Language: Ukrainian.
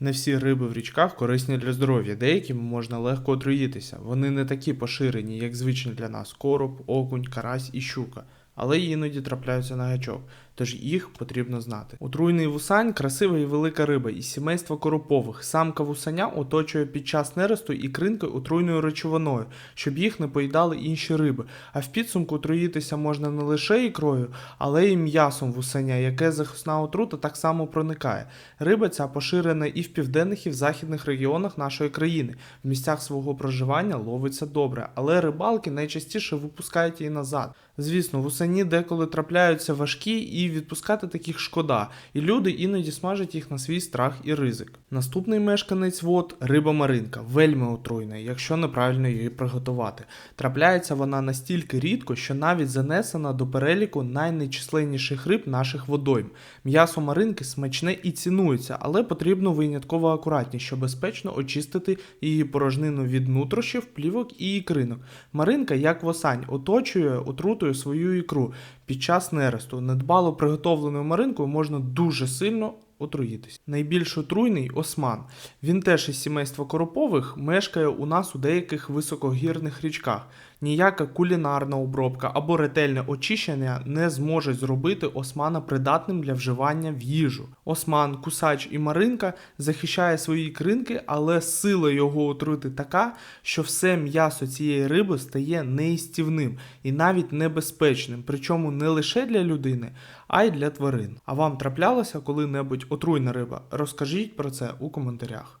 Не всі риби в річках корисні для здоров'я, деякими можна легко отруїтися. Вони не такі поширені, як звичні для нас короб, окунь, карась і щука, але іноді трапляються на гачок, тож їх потрібно знати. Отруйний вусань красива і велика риба із сімейства коропових. Самка вусаня оточує під час нересту ікринки отруйною речовиною, щоб їх не поїдали інші риби. А в підсумку отруїтися можна не лише ікрою, але й м'ясом вусаня, яке захисна отрута так само проникає. Риба ця поширена і в південних, і в західних регіонах нашої країни. В місцях свого проживання ловиться добре, але рибалки найчастіше випускають її назад. Звісно, в усані деколи трапляються важкі і відпускати таких шкода, і люди іноді смажать їх на свій страх і ризик. Наступний мешканець вод риба маринка, вельми отруйна, якщо неправильно її приготувати. Трапляється вона настільки рідко, що навіть занесена до переліку найнечисленніших риб наших водойм. М'ясо маринки смачне і цінується, але потрібно винятково акуратніше, щоб безпечно очистити її порожнину від нутрощів, плівок і ікринок. Маринка, як восань, оточує отрутою свою ікру. Під час нересту. Недбало приготовленою маринкою можна дуже сильно отруїтись. Найбільш отруйний осман. Він теж із сімейства коропових мешкає у нас у деяких високогірних річках. Ніяка кулінарна обробка або ретельне очищення не зможуть зробити османа придатним для вживання в їжу. Осман, кусач і маринка захищає свої кринки, але сила його отрути така, що все м'ясо цієї риби стає неїстівним і навіть небезпечним, причому не лише для людини, а й для тварин. А вам траплялося коли-небудь отруйна риба? Розкажіть про це у коментарях.